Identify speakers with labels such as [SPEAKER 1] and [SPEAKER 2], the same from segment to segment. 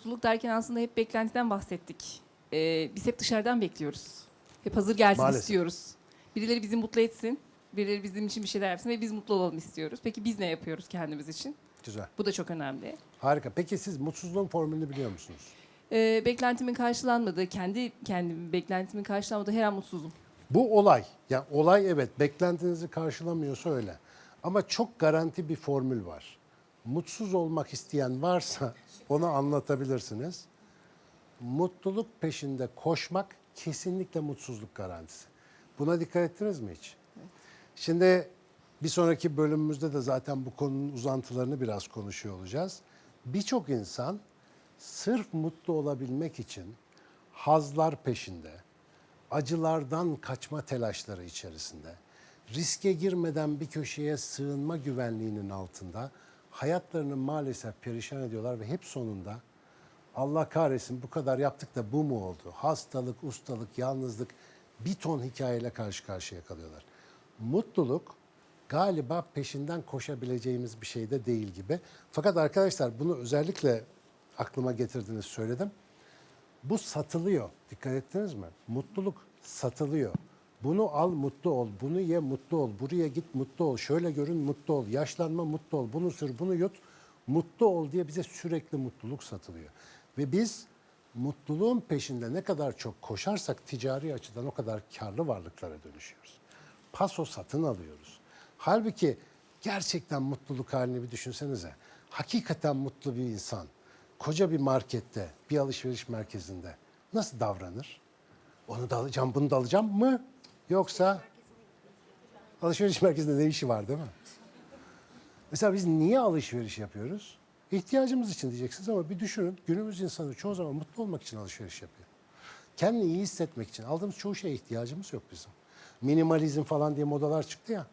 [SPEAKER 1] mutluluk derken aslında hep beklentiden bahsettik. Ee, biz hep dışarıdan bekliyoruz. Hep hazır gelsin
[SPEAKER 2] Maalesef.
[SPEAKER 1] istiyoruz. Birileri bizi mutlu etsin. Birileri bizim için bir şeyler yapsın ve biz mutlu olalım istiyoruz. Peki biz ne yapıyoruz kendimiz için?
[SPEAKER 2] Güzel.
[SPEAKER 1] Bu da çok önemli.
[SPEAKER 2] Harika. Peki siz mutsuzluğun formülünü biliyor musunuz?
[SPEAKER 1] Ee, beklentimin karşılanmadığı, kendi kendim beklentimin karşılanmadığı her an mutsuzum.
[SPEAKER 2] Bu olay. Yani olay evet beklentinizi karşılamıyorsa öyle. Ama çok garanti bir formül var. Mutsuz olmak isteyen varsa onu anlatabilirsiniz. Mutluluk peşinde koşmak kesinlikle mutsuzluk garantisi. Buna dikkat ettiniz mi hiç? Şimdi bir sonraki bölümümüzde de zaten bu konunun uzantılarını biraz konuşuyor olacağız. Birçok insan sırf mutlu olabilmek için hazlar peşinde, acılardan kaçma telaşları içerisinde, riske girmeden bir köşeye sığınma güvenliğinin altında hayatlarını maalesef perişan ediyorlar ve hep sonunda Allah kahretsin bu kadar yaptık da bu mu oldu? Hastalık, ustalık, yalnızlık bir ton hikayeyle karşı karşıya kalıyorlar. Mutluluk galiba peşinden koşabileceğimiz bir şey de değil gibi. Fakat arkadaşlar bunu özellikle aklıma getirdiniz söyledim. Bu satılıyor. Dikkat ettiniz mi? Mutluluk satılıyor. Bunu al mutlu ol, bunu ye mutlu ol, buraya git mutlu ol, şöyle görün mutlu ol, yaşlanma mutlu ol, bunu sür, bunu yut, mutlu ol diye bize sürekli mutluluk satılıyor. Ve biz mutluluğun peşinde ne kadar çok koşarsak ticari açıdan o kadar karlı varlıklara dönüşüyoruz. Paso satın alıyoruz. Halbuki gerçekten mutluluk halini bir düşünsenize. Hakikaten mutlu bir insan koca bir markette, bir alışveriş merkezinde nasıl davranır? Onu da alacağım, bunu da alacağım mı? Yoksa alışveriş merkezinde ne işi var değil mi? Mesela biz niye alışveriş yapıyoruz? İhtiyacımız için diyeceksiniz ama bir düşünün. Günümüz insanı çoğu zaman mutlu olmak için alışveriş yapıyor. Kendini iyi hissetmek için. Aldığımız çoğu şeye ihtiyacımız yok bizim. Minimalizm falan diye modalar çıktı ya.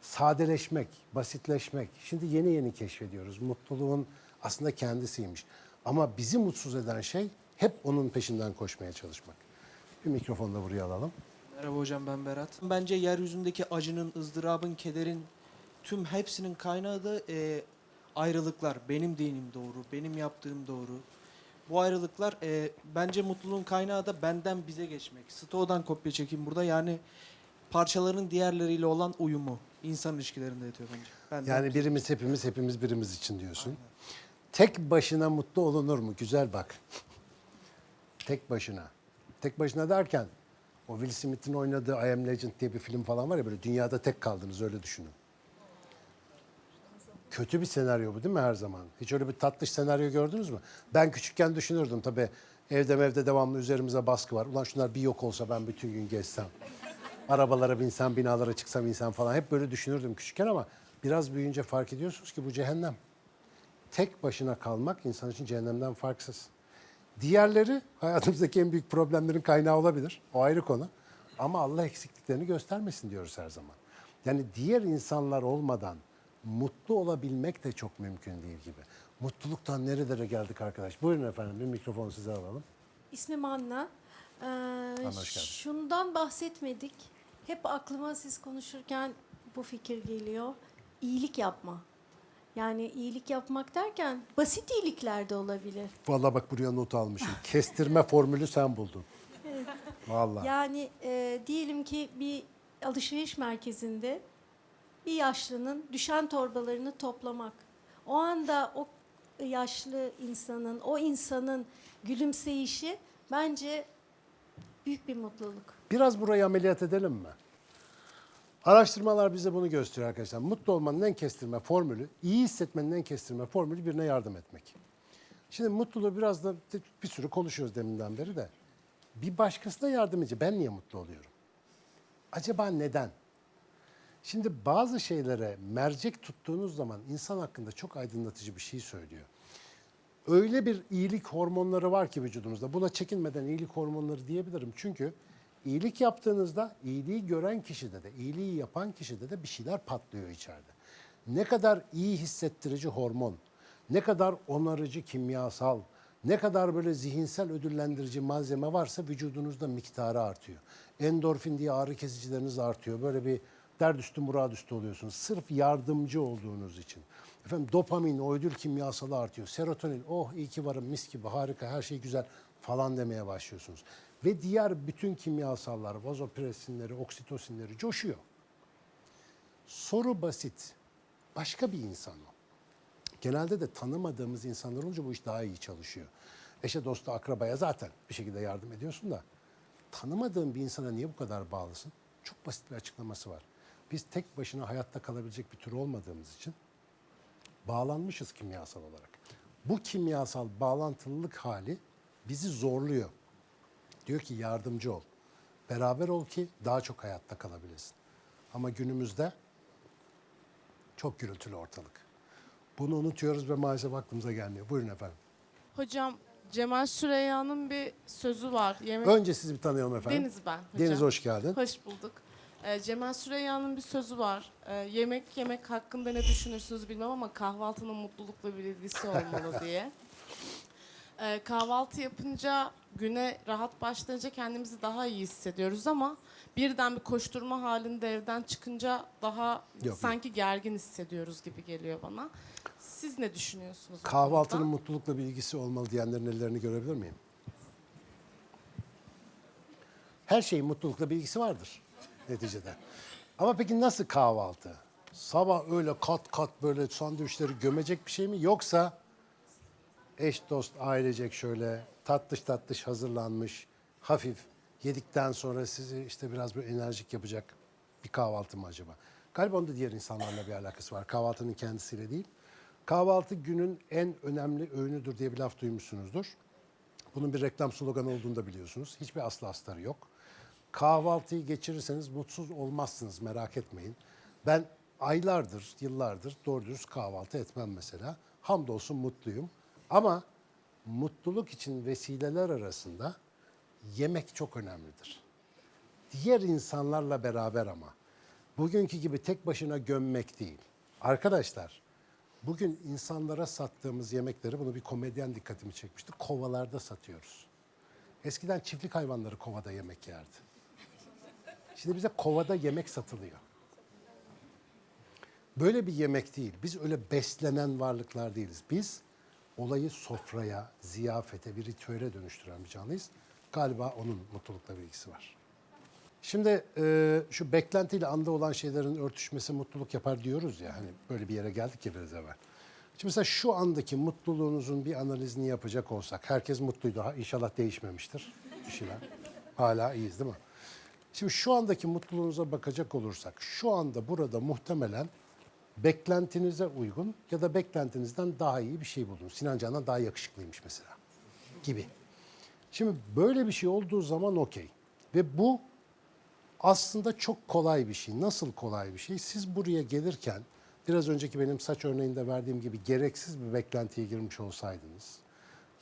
[SPEAKER 2] Sadeleşmek, basitleşmek. Şimdi yeni yeni keşfediyoruz. Mutluluğun aslında kendisiymiş. Ama bizi mutsuz eden şey hep onun peşinden koşmaya çalışmak. Bir mikrofonu da buraya alalım.
[SPEAKER 3] Merhaba hocam ben Berat. Bence yeryüzündeki acının, ızdırabın, kederin tüm hepsinin kaynağı da e, ayrılıklar. Benim dinim doğru, benim yaptığım doğru. Bu ayrılıklar e, bence mutluluğun kaynağı da benden bize geçmek. Stoğdan kopya çekeyim burada yani parçaların diğerleriyle olan uyumu insan ilişkilerinde yatıyor bence. Benden
[SPEAKER 2] Yani
[SPEAKER 3] bize.
[SPEAKER 2] birimiz hepimiz, hepimiz birimiz için diyorsun. Tek başına mutlu olunur mu? Güzel bak. Tek başına. Tek başına derken o Will Smith'in oynadığı I Am Legend diye bir film falan var ya böyle dünyada tek kaldınız öyle düşünün. Kötü bir senaryo bu değil mi her zaman? Hiç öyle bir tatlış senaryo gördünüz mü? Ben küçükken düşünürdüm tabii. Evde evde devamlı üzerimize baskı var. Ulan şunlar bir yok olsa ben bütün gün gezsem. Arabalara binsem, binalara çıksam insan falan. Hep böyle düşünürdüm küçükken ama biraz büyüyünce fark ediyorsunuz ki bu cehennem. Tek başına kalmak insan için cehennemden farksız. Diğerleri hayatımızdaki en büyük problemlerin kaynağı olabilir. O ayrı konu. Ama Allah eksikliklerini göstermesin diyoruz her zaman. Yani diğer insanlar olmadan mutlu olabilmek de çok mümkün değil gibi. Mutluluktan nerelere geldik arkadaş? Buyurun efendim bir mikrofonu size alalım.
[SPEAKER 4] İsmim Anna. Ee,
[SPEAKER 2] hoş geldin.
[SPEAKER 4] şundan bahsetmedik. Hep aklıma siz konuşurken bu fikir geliyor. İyilik yapma. Yani iyilik yapmak derken basit iyilikler de olabilir.
[SPEAKER 2] Vallahi bak buraya not almışım. Kestirme formülü sen buldun. Vallahi.
[SPEAKER 4] Yani e, diyelim ki bir alışveriş merkezinde bir yaşlının düşen torbalarını toplamak. O anda o yaşlı insanın, o insanın gülümseyişi bence büyük bir mutluluk.
[SPEAKER 2] Biraz burayı ameliyat edelim mi? Araştırmalar bize bunu gösteriyor arkadaşlar. Mutlu olmanın en kestirme formülü, iyi hissetmenin en kestirme formülü birine yardım etmek. Şimdi mutluluğu biraz da bir sürü konuşuyoruz deminden beri de. Bir başkasına yardım edince ben niye mutlu oluyorum? Acaba neden? Şimdi bazı şeylere mercek tuttuğunuz zaman insan hakkında çok aydınlatıcı bir şey söylüyor. Öyle bir iyilik hormonları var ki vücudumuzda. Buna çekinmeden iyilik hormonları diyebilirim. Çünkü iyilik yaptığınızda iyiliği gören kişide de, iyiliği yapan kişide de bir şeyler patlıyor içeride. Ne kadar iyi hissettirici hormon, ne kadar onarıcı kimyasal, ne kadar böyle zihinsel ödüllendirici malzeme varsa vücudunuzda miktarı artıyor. Endorfin diye ağrı kesicileriniz artıyor. Böyle bir dert üstü murad üstü oluyorsunuz. Sırf yardımcı olduğunuz için. Efendim dopamin, o ödül kimyasalı artıyor. Serotonin, oh iyi ki varım, mis gibi, harika, her şey güzel falan demeye başlıyorsunuz. Ve diğer bütün kimyasallar, vazopresinleri, oksitosinleri coşuyor. Soru basit. Başka bir insan o. Genelde de tanımadığımız insanlar olunca bu iş daha iyi çalışıyor. Eşe, dosta, akrabaya zaten bir şekilde yardım ediyorsun da tanımadığın bir insana niye bu kadar bağlısın? Çok basit bir açıklaması var. Biz tek başına hayatta kalabilecek bir tür olmadığımız için bağlanmışız kimyasal olarak. Bu kimyasal bağlantılılık hali bizi zorluyor. Diyor ki yardımcı ol. Beraber ol ki daha çok hayatta kalabilesin. Ama günümüzde çok gürültülü ortalık. Bunu unutuyoruz ve maalesef aklımıza gelmiyor. Buyurun efendim.
[SPEAKER 5] Hocam Cemal Süreyya'nın bir sözü var. Yemek
[SPEAKER 2] Önce sizi bir tanıyalım efendim.
[SPEAKER 5] Deniz ben hocam.
[SPEAKER 2] Deniz hoş geldin.
[SPEAKER 5] Hoş bulduk. Ee, Cemal Süreyya'nın bir sözü var. Ee, yemek yemek hakkında ne düşünürsünüz bilmem ama kahvaltının mutlulukla bir ilgisi olmalı diye. Ee, kahvaltı yapınca güne rahat başlayınca kendimizi daha iyi hissediyoruz ama birden bir koşturma halinde evden çıkınca daha
[SPEAKER 2] yok.
[SPEAKER 5] sanki gergin hissediyoruz gibi geliyor bana. Siz ne düşünüyorsunuz? bu
[SPEAKER 2] Kahvaltının
[SPEAKER 5] konuda?
[SPEAKER 2] mutlulukla bir ilgisi olmalı diyenlerin ellerini görebilir miyim? Her şeyin mutlulukla bir ilgisi vardır neticede. Ama peki nasıl kahvaltı? Sabah öyle kat kat böyle sandviçleri gömecek bir şey mi? Yoksa eş dost ailecek şöyle tatlış tatlış hazırlanmış, hafif yedikten sonra sizi işte biraz böyle enerjik yapacak bir kahvaltı mı acaba? Galiba onda diğer insanlarla bir alakası var. Kahvaltının kendisiyle değil. Kahvaltı günün en önemli öğünüdür diye bir laf duymuşsunuzdur. Bunun bir reklam sloganı olduğunu da biliyorsunuz. Hiçbir aslı astarı yok. Kahvaltıyı geçirirseniz mutsuz olmazsınız merak etmeyin. Ben aylardır, yıllardır doğru dürüst kahvaltı etmem mesela. Hamdolsun mutluyum. Ama mutluluk için vesileler arasında yemek çok önemlidir. Diğer insanlarla beraber ama. Bugünkü gibi tek başına gömmek değil. Arkadaşlar, bugün insanlara sattığımız yemekleri, bunu bir komedyen dikkatimi çekmişti, kovalarda satıyoruz. Eskiden çiftlik hayvanları kovada yemek yerdi. Şimdi bize kovada yemek satılıyor. Böyle bir yemek değil. Biz öyle beslenen varlıklar değiliz. Biz olayı sofraya, ziyafete, bir ritüele dönüştüren bir canlıyız. Galiba onun mutlulukla bir ilgisi var. Şimdi e, şu beklentiyle anda olan şeylerin örtüşmesi mutluluk yapar diyoruz ya. Hani böyle bir yere geldik ya biraz evvel. Şimdi mesela şu andaki mutluluğunuzun bir analizini yapacak olsak. Herkes mutluydu. Ha, İnşallah değişmemiştir bir şeyler. Hala iyiyiz değil mi? Şimdi şu andaki mutluluğunuza bakacak olursak, şu anda burada muhtemelen beklentinize uygun ya da beklentinizden daha iyi bir şey buldunuz. Sinan Can'dan daha yakışıklıymış mesela gibi. Şimdi böyle bir şey olduğu zaman okey. Ve bu aslında çok kolay bir şey. Nasıl kolay bir şey? Siz buraya gelirken biraz önceki benim saç örneğinde verdiğim gibi gereksiz bir beklentiye girmiş olsaydınız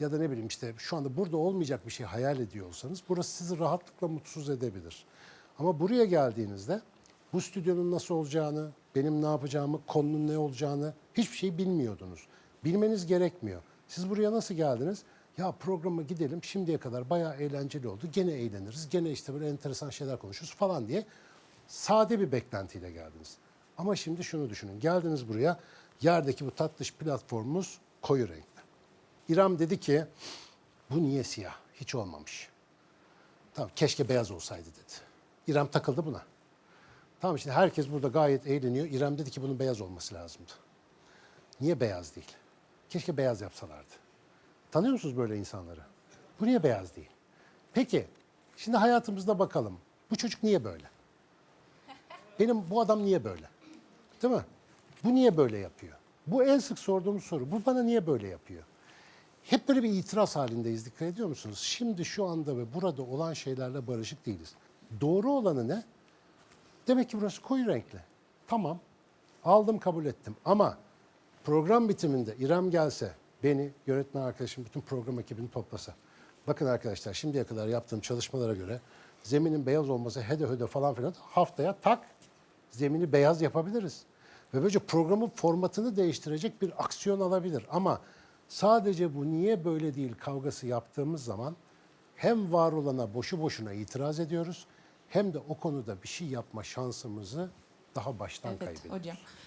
[SPEAKER 2] ya da ne bileyim işte şu anda burada olmayacak bir şey hayal ediyor olsanız burası sizi rahatlıkla mutsuz edebilir. Ama buraya geldiğinizde bu stüdyonun nasıl olacağını, benim ne yapacağımı, konunun ne olacağını hiçbir şey bilmiyordunuz. Bilmeniz gerekmiyor. Siz buraya nasıl geldiniz? Ya programa gidelim şimdiye kadar bayağı eğlenceli oldu. Gene eğleniriz. Gene işte böyle enteresan şeyler konuşuruz falan diye sade bir beklentiyle geldiniz. Ama şimdi şunu düşünün. Geldiniz buraya yerdeki bu tatlış platformumuz koyu renkli. İrem dedi ki bu niye siyah? Hiç olmamış. Tamam keşke beyaz olsaydı dedi. İrem takıldı buna. Tamam işte herkes burada gayet eğleniyor. İrem dedi ki bunun beyaz olması lazımdı. Niye beyaz değil? Keşke beyaz yapsalardı. Tanıyor musunuz böyle insanları? Bu niye beyaz değil? Peki, şimdi hayatımızda bakalım. Bu çocuk niye böyle? Benim bu adam niye böyle? Değil mi? Bu niye böyle yapıyor? Bu en sık sorduğumuz soru. Bu bana niye böyle yapıyor? Hep böyle bir itiraz halindeyiz dikkat ediyor musunuz? Şimdi şu anda ve burada olan şeylerle barışık değiliz. Doğru olanı ne? Demek ki burası koyu renkli. Tamam. Aldım kabul ettim. Ama program bitiminde İrem gelse, beni, yönetmen arkadaşım, bütün program ekibini toplasa. Bakın arkadaşlar şimdiye kadar yaptığım çalışmalara göre zeminin beyaz olması hede hede falan filan haftaya tak zemini beyaz yapabiliriz. Ve böylece programın formatını değiştirecek bir aksiyon alabilir. Ama sadece bu niye böyle değil kavgası yaptığımız zaman hem var olana boşu boşuna itiraz ediyoruz hem de o konuda bir şey yapma şansımızı daha baştan
[SPEAKER 6] Evet
[SPEAKER 2] kaybediyoruz.
[SPEAKER 6] hocam.